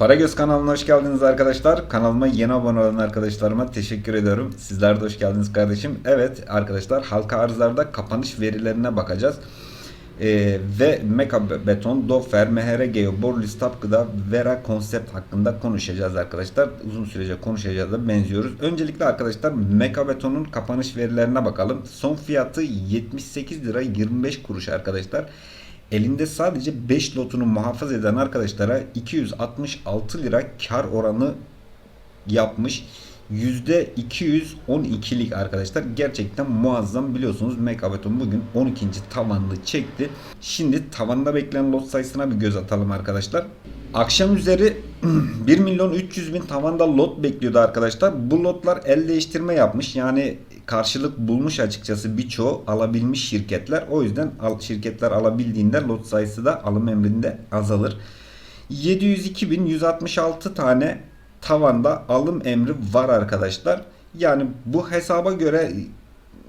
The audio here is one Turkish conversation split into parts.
Paragöz kanalına hoş geldiniz arkadaşlar. Kanalıma yeni abone olan arkadaşlarıma teşekkür ediyorum. Sizler de hoş geldiniz kardeşim. Evet arkadaşlar halka arzlarda kapanış verilerine bakacağız. Ee, ve Meka Beton, Dofer, MHR Geo, Borlis Tapkı'da Vera konsept hakkında konuşacağız arkadaşlar. Uzun sürece konuşacağız da benziyoruz. Öncelikle arkadaşlar Meka Beton'un kapanış verilerine bakalım. Son fiyatı 78 lira 25 kuruş arkadaşlar. Elinde sadece 5 lotunu muhafaza eden arkadaşlara 266 lira kar oranı yapmış. %212'lik arkadaşlar. Gerçekten muazzam biliyorsunuz. Mekabeton bugün 12. tavanını çekti. Şimdi tavanda beklenen lot sayısına bir göz atalım arkadaşlar. Akşam üzeri 1 milyon 300 bin tavanda lot bekliyordu arkadaşlar. Bu lotlar el değiştirme yapmış. Yani karşılık bulmuş açıkçası birçoğu alabilmiş şirketler. O yüzden al, şirketler alabildiğinde lot sayısı da alım emrinde azalır. 702.166 tane tavanda alım emri var arkadaşlar. Yani bu hesaba göre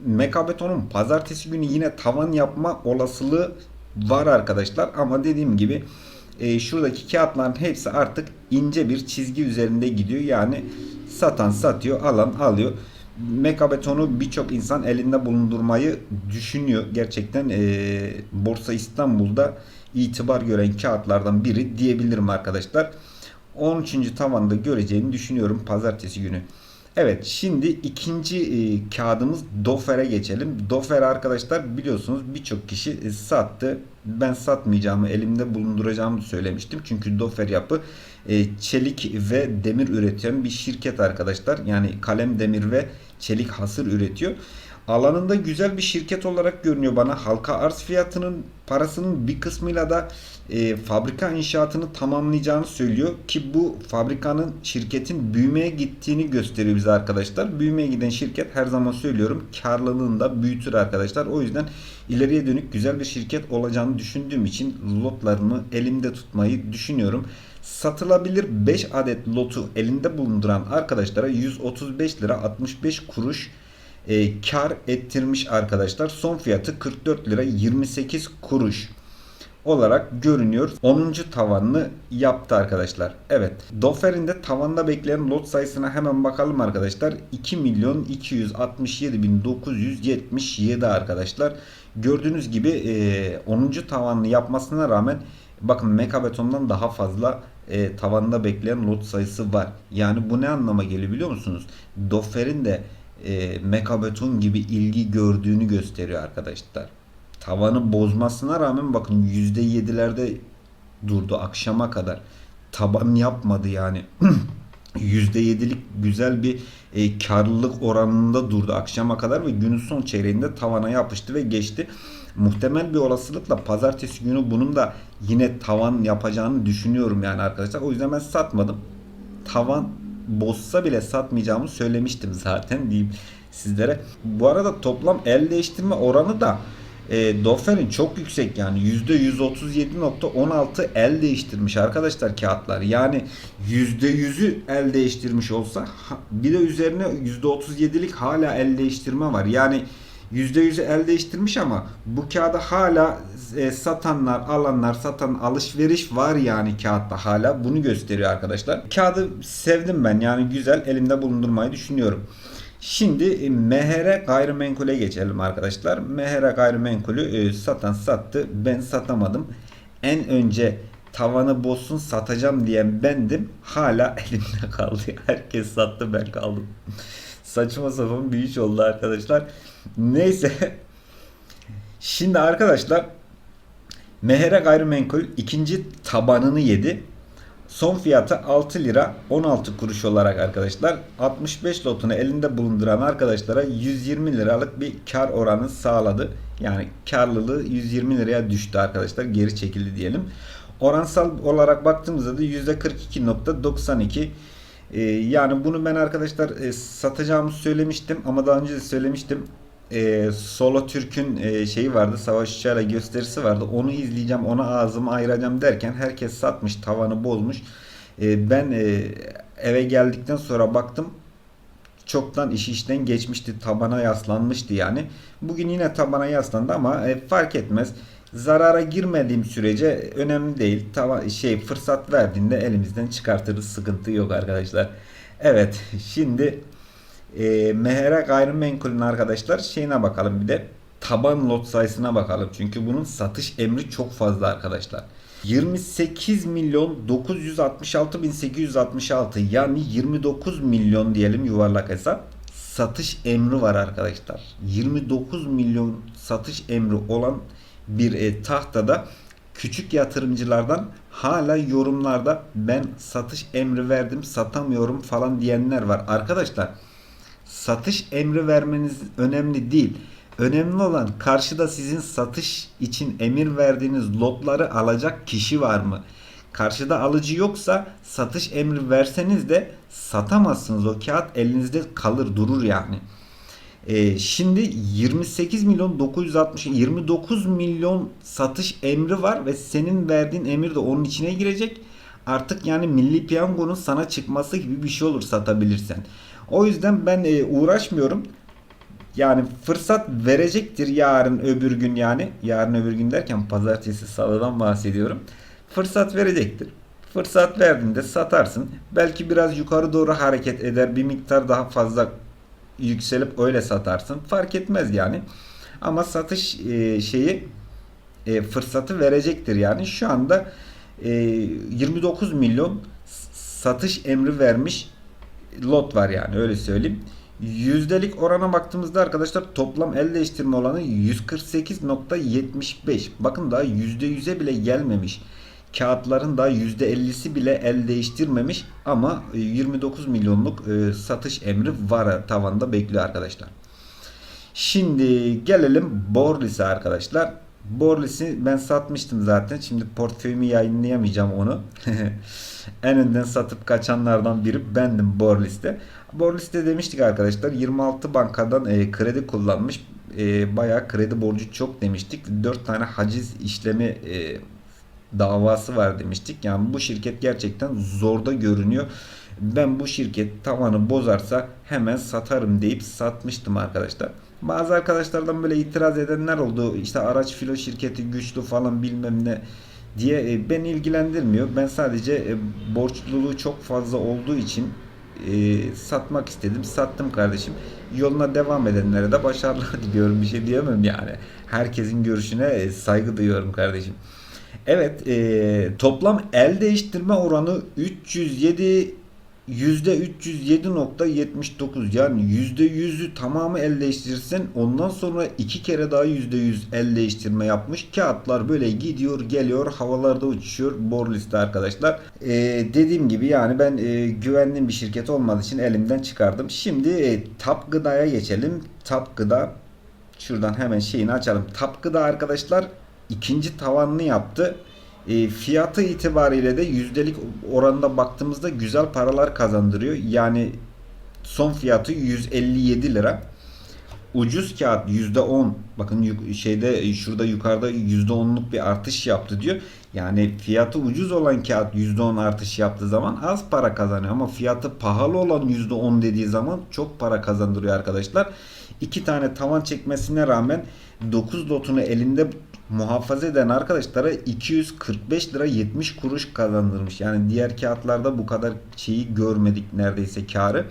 Mekabeton'un pazartesi günü yine tavan yapma olasılığı var arkadaşlar. Ama dediğim gibi e, şuradaki kağıtların hepsi artık ince bir çizgi üzerinde gidiyor. Yani satan satıyor, alan alıyor. Mekabetonu birçok insan elinde bulundurmayı düşünüyor. Gerçekten e, Borsa İstanbul'da itibar gören kağıtlardan biri diyebilirim arkadaşlar. 13. tavanda göreceğini düşünüyorum pazartesi günü. Evet şimdi ikinci e, kağıdımız Dofer'e geçelim. Dofer arkadaşlar biliyorsunuz birçok kişi e, sattı. Ben satmayacağımı elimde bulunduracağımı söylemiştim. Çünkü Dofer yapı e, çelik ve demir üreten bir şirket arkadaşlar. Yani kalem demir ve çelik hasır üretiyor. Alanında güzel bir şirket olarak görünüyor bana. Halka arz fiyatının parasının bir kısmıyla da e, fabrika inşaatını tamamlayacağını söylüyor ki bu fabrikanın şirketin büyümeye gittiğini gösteriyor bize arkadaşlar. Büyümeye giden şirket her zaman söylüyorum karlılığını da büyütür arkadaşlar. O yüzden ileriye dönük güzel bir şirket olacağını düşündüğüm için lotlarımı elimde tutmayı düşünüyorum. Satılabilir 5 adet lotu elinde bulunduran arkadaşlara 135 lira 65 kuruş e, kar ettirmiş arkadaşlar. Son fiyatı 44 lira 28 kuruş olarak görünüyor. 10. tavanını yaptı arkadaşlar. Evet. Dofer'in de tavanda bekleyen lot sayısına hemen bakalım arkadaşlar. 2 milyon 267 bin 977 arkadaşlar. Gördüğünüz gibi e, 10. tavanını yapmasına rağmen bakın Mekabeton'dan daha fazla e, tavanda bekleyen lot sayısı var. Yani bu ne anlama geliyor biliyor musunuz? Dofer'in de e, Mekabeton gibi ilgi gördüğünü gösteriyor arkadaşlar tavanı bozmasına rağmen bakın %7'lerde durdu akşama kadar. Taban yapmadı yani. %7'lik güzel bir e, karlılık oranında durdu akşama kadar ve günün son çeyreğinde tavana yapıştı ve geçti. Muhtemel bir olasılıkla pazartesi günü bunun da yine tavan yapacağını düşünüyorum yani arkadaşlar. O yüzden ben satmadım. Tavan bozsa bile satmayacağımı söylemiştim zaten diyeyim sizlere. Bu arada toplam el değiştirme oranı da e, Doffer'in çok yüksek yani %137.16 el değiştirmiş arkadaşlar kağıtlar. Yani %100'ü el değiştirmiş olsa bir de üzerine %37'lik hala el değiştirme var. Yani %100'ü el değiştirmiş ama bu kağıda hala e, satanlar, alanlar, satan alışveriş var yani kağıtta hala. Bunu gösteriyor arkadaşlar. Kağıdı sevdim ben yani güzel elimde bulundurmayı düşünüyorum. Şimdi e, MHR gayrimenkule geçelim arkadaşlar. MHR gayrimenkulü e, satan sattı. Ben satamadım. En önce tavanı bozsun satacağım diyen bendim. Hala elimde kaldı. Herkes sattı ben kaldım. Saçma sapan bir iş oldu arkadaşlar. Neyse. Şimdi arkadaşlar MHR gayrimenkul ikinci tabanını yedi. Son fiyatı 6 lira 16 kuruş olarak arkadaşlar 65 lotunu elinde bulunduran arkadaşlara 120 liralık bir kar oranı sağladı. Yani karlılığı 120 liraya düştü arkadaşlar geri çekildi diyelim. Oransal olarak baktığımızda da %42.92 ee, yani bunu ben arkadaşlar e, satacağımı söylemiştim ama daha önce de söylemiştim e, Solo Türk'ün e, şeyi vardı. Savaş uçağıyla gösterisi vardı. Onu izleyeceğim, ona ağzımı ayıracağım derken herkes satmış, tavanı bozmuş. E, ben e, eve geldikten sonra baktım çoktan iş işten geçmişti. Tabana yaslanmıştı yani. Bugün yine tabana yaslandı ama e, fark etmez. Zarara girmediğim sürece önemli değil. Tava, şey fırsat verdiğinde elimizden çıkartırız. Sıkıntı yok arkadaşlar. Evet şimdi e, Mehere gayrimenkulün arkadaşlar şeyine bakalım bir de taban lot sayısına bakalım. Çünkü bunun satış emri çok fazla arkadaşlar. 28 milyon 966 bin 866 yani 29 milyon diyelim yuvarlak hesap satış emri var arkadaşlar. 29 milyon satış emri olan bir e, tahtada küçük yatırımcılardan hala yorumlarda ben satış emri verdim satamıyorum falan diyenler var. Arkadaşlar satış emri vermeniz önemli değil. Önemli olan karşıda sizin satış için emir verdiğiniz lotları alacak kişi var mı? Karşıda alıcı yoksa satış emri verseniz de satamazsınız. O kağıt elinizde kalır durur yani. Ee, şimdi 28 milyon 960 29 milyon satış emri var ve senin verdiğin emir de onun içine girecek. Artık yani milli piyangonun sana çıkması gibi bir şey olur satabilirsen. O yüzden ben e, uğraşmıyorum. Yani fırsat verecektir yarın öbür gün yani. Yarın öbür gün derken pazartesi salıdan bahsediyorum. Fırsat verecektir. Fırsat verdiğinde satarsın. Belki biraz yukarı doğru hareket eder. Bir miktar daha fazla yükselip öyle satarsın. Fark etmez yani. Ama satış e, şeyi e, fırsatı verecektir yani. Şu anda e, 29 milyon satış emri vermiş lot var yani öyle söyleyeyim. Yüzdelik orana baktığımızda arkadaşlar toplam el değiştirme oranı 148.75. Bakın daha %100'e bile gelmemiş. Kağıtların daha %50'si bile el değiştirmemiş ama 29 milyonluk e, satış emri var tavanda bekliyor arkadaşlar. Şimdi gelelim Borlis'e arkadaşlar. Borlis'i ben satmıştım zaten. Şimdi portföyümü yayınlayamayacağım onu. en önden satıp kaçanlardan biri bendim Borlis'te. Borlis'te demiştik arkadaşlar 26 bankadan e, kredi kullanmış. E, bayağı kredi borcu çok demiştik. 4 tane haciz işlemi e, davası var demiştik. Yani bu şirket gerçekten zorda görünüyor. Ben bu şirket tavanı bozarsa hemen satarım deyip satmıştım arkadaşlar. Bazı arkadaşlardan böyle itiraz edenler oldu. İşte araç filo şirketi güçlü falan bilmem ne diye e, beni ilgilendirmiyor. Ben sadece e, borçluluğu çok fazla olduğu için e, satmak istedim. Sattım kardeşim. Yoluna devam edenlere de başarılar diliyorum. Bir şey diyemem yani. Herkesin görüşüne saygı duyuyorum kardeşim. Evet, e, toplam el değiştirme oranı 307 %307.79 yani %100'ü tamamı el değiştirirsen ondan sonra iki kere daha %100 el değiştirme yapmış. Kağıtlar böyle gidiyor geliyor havalarda uçuşuyor Borlis'te arkadaşlar. Ee, dediğim gibi yani ben e, güvendiğim bir şirket olmadığı için elimden çıkardım. Şimdi e, Tap Gıda'ya geçelim. Tap Gıda şuradan hemen şeyini açalım. Tap Gıda arkadaşlar ikinci tavanını yaptı. E, fiyatı itibariyle de yüzdelik oranında baktığımızda güzel paralar kazandırıyor. Yani son fiyatı 157 lira. Ucuz kağıt %10 bakın şeyde şurada yukarıda %10'luk bir artış yaptı diyor. Yani fiyatı ucuz olan kağıt %10 artış yaptığı zaman az para kazanıyor ama fiyatı pahalı olan %10 dediği zaman çok para kazandırıyor arkadaşlar. İki tane tavan çekmesine rağmen 9 lotunu elinde muhafaza eden arkadaşlara 245 lira 70 kuruş kazandırmış. Yani diğer kağıtlarda bu kadar şeyi görmedik neredeyse karı.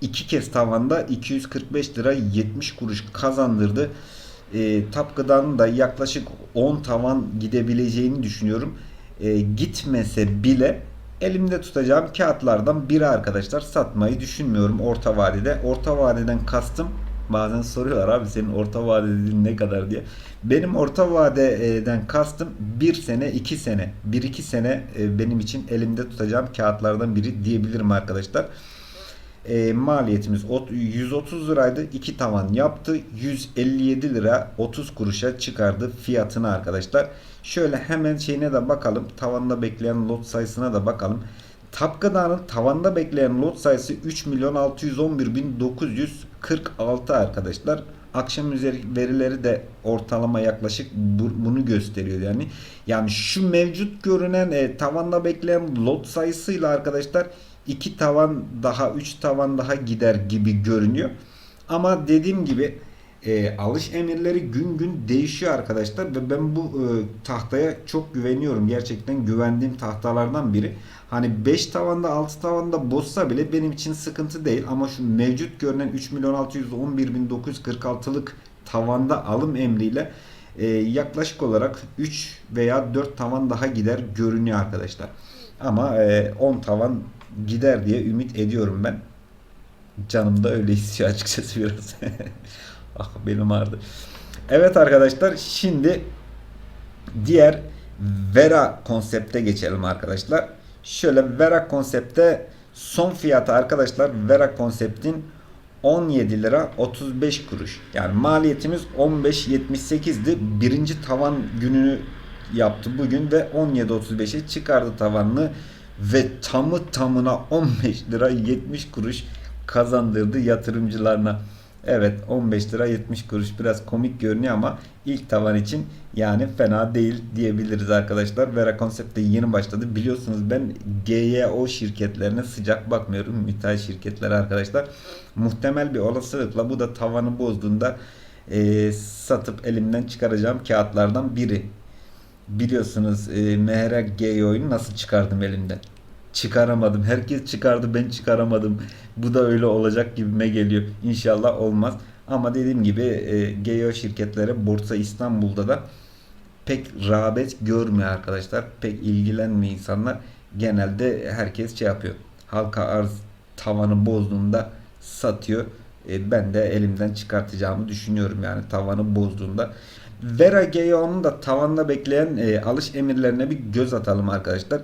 İki kez tavanda 245 lira 70 kuruş kazandırdı. E, Tapgı'dan da yaklaşık 10 tavan gidebileceğini düşünüyorum. E, gitmese bile elimde tutacağım kağıtlardan biri arkadaşlar satmayı düşünmüyorum orta vadede. Orta vadeden kastım bazen soruyorlar abi senin orta vade ne kadar diye. Benim orta vadeden kastım 1 sene 2 sene 1-2 sene e, benim için elimde tutacağım kağıtlardan biri diyebilirim arkadaşlar. E, maliyetimiz ot- 130 liraydı. 2 tavan yaptı. 157 lira 30 kuruşa çıkardı fiyatını arkadaşlar. Şöyle hemen şeyine de bakalım. Tavanda bekleyen lot sayısına da bakalım. Tapgıda'nın tavanda bekleyen lot sayısı 3 milyon 611 bin 946 arkadaşlar. Akşam üzeri verileri de ortalama yaklaşık bu- bunu gösteriyor yani. Yani şu mevcut görünen e, tavanda bekleyen lot sayısıyla arkadaşlar 2 tavan daha 3 tavan daha gider gibi görünüyor. Ama dediğim gibi e, alış emirleri gün gün değişiyor arkadaşlar ve ben bu e, tahtaya çok güveniyorum. Gerçekten güvendiğim tahtalardan biri. Hani 5 tavanda 6 tavanda bozsa bile benim için sıkıntı değil ama şu mevcut görünen 3 milyon 611 bin 946'lık tavanda alım emriyle e, yaklaşık olarak 3 veya 4 tavan daha gider görünüyor arkadaşlar. Ama e, 10 tavan gider diye ümit ediyorum ben. Canım da öyle istiyor açıkçası biraz. ah benim ağrıdı. Evet arkadaşlar şimdi diğer Vera konsepte geçelim arkadaşlar. Şöyle Vera konsepte son fiyatı arkadaşlar Vera konseptin 17 lira 35 kuruş. Yani maliyetimiz 15.78'di. Birinci tavan gününü yaptı bugün ve 17.35'e çıkardı tavanını ve tamı tamına 15 lira 70 kuruş kazandırdı yatırımcılarına. Evet 15 lira 70 kuruş biraz komik görünüyor ama ilk tavan için yani fena değil diyebiliriz arkadaşlar. Vera Concept de yeni başladı. Biliyorsunuz ben GYO şirketlerine sıcak bakmıyorum. Müteahhit şirketleri arkadaşlar. Muhtemel bir olasılıkla bu da tavanı bozduğunda e, satıp elimden çıkaracağım kağıtlardan biri. Biliyorsunuz e, MHR GYO'yu nasıl çıkardım elimden? çıkaramadım. Herkes çıkardı ben çıkaramadım. Bu da öyle olacak gibime geliyor. İnşallah olmaz. Ama dediğim gibi e, GEO şirketleri Borsa İstanbul'da da pek rağbet görmüyor arkadaşlar. Pek ilgilenmiyor insanlar. Genelde herkes şey yapıyor. Halka arz tavanı bozduğunda satıyor. E, ben de elimden çıkartacağımı düşünüyorum yani tavanı bozduğunda. Vera GEO'nun da tavanda bekleyen e, alış emirlerine bir göz atalım arkadaşlar.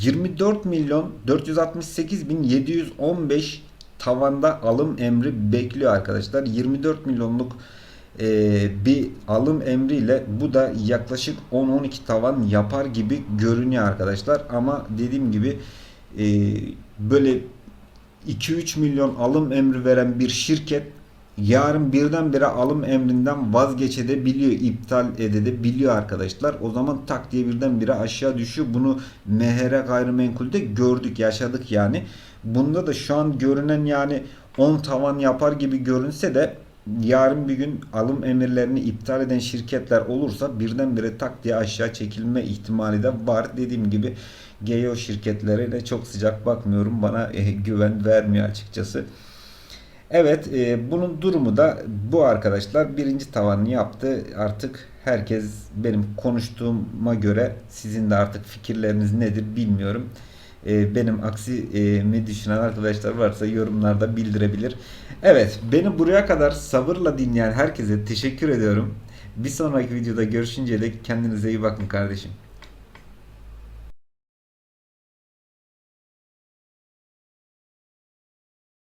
24 milyon 468 bin 715 tavanda alım emri bekliyor arkadaşlar. 24 milyonluk e, bir alım emriyle bu da yaklaşık 10-12 tavan yapar gibi görünüyor arkadaşlar. Ama dediğim gibi e, böyle 2-3 milyon alım emri veren bir şirket yarın birdenbire alım emrinden vazgeçebiliyor, iptal edebiliyor arkadaşlar. O zaman tak diye birdenbire aşağı düşüyor. Bunu MHR gayrimenkulde gördük, yaşadık yani. Bunda da şu an görünen yani 10 tavan yapar gibi görünse de yarın bir gün alım emirlerini iptal eden şirketler olursa birdenbire tak diye aşağı çekilme ihtimali de var. Dediğim gibi GEO şirketlerine çok sıcak bakmıyorum. Bana e, güven vermiyor açıkçası. Evet e, bunun durumu da bu arkadaşlar. Birinci tavanını yaptı. Artık herkes benim konuştuğuma göre sizin de artık fikirleriniz nedir bilmiyorum. E, benim aksi e, mi düşünen arkadaşlar varsa yorumlarda bildirebilir. Evet beni buraya kadar sabırla dinleyen herkese teşekkür ediyorum. Bir sonraki videoda görüşünceye dek kendinize iyi bakın kardeşim.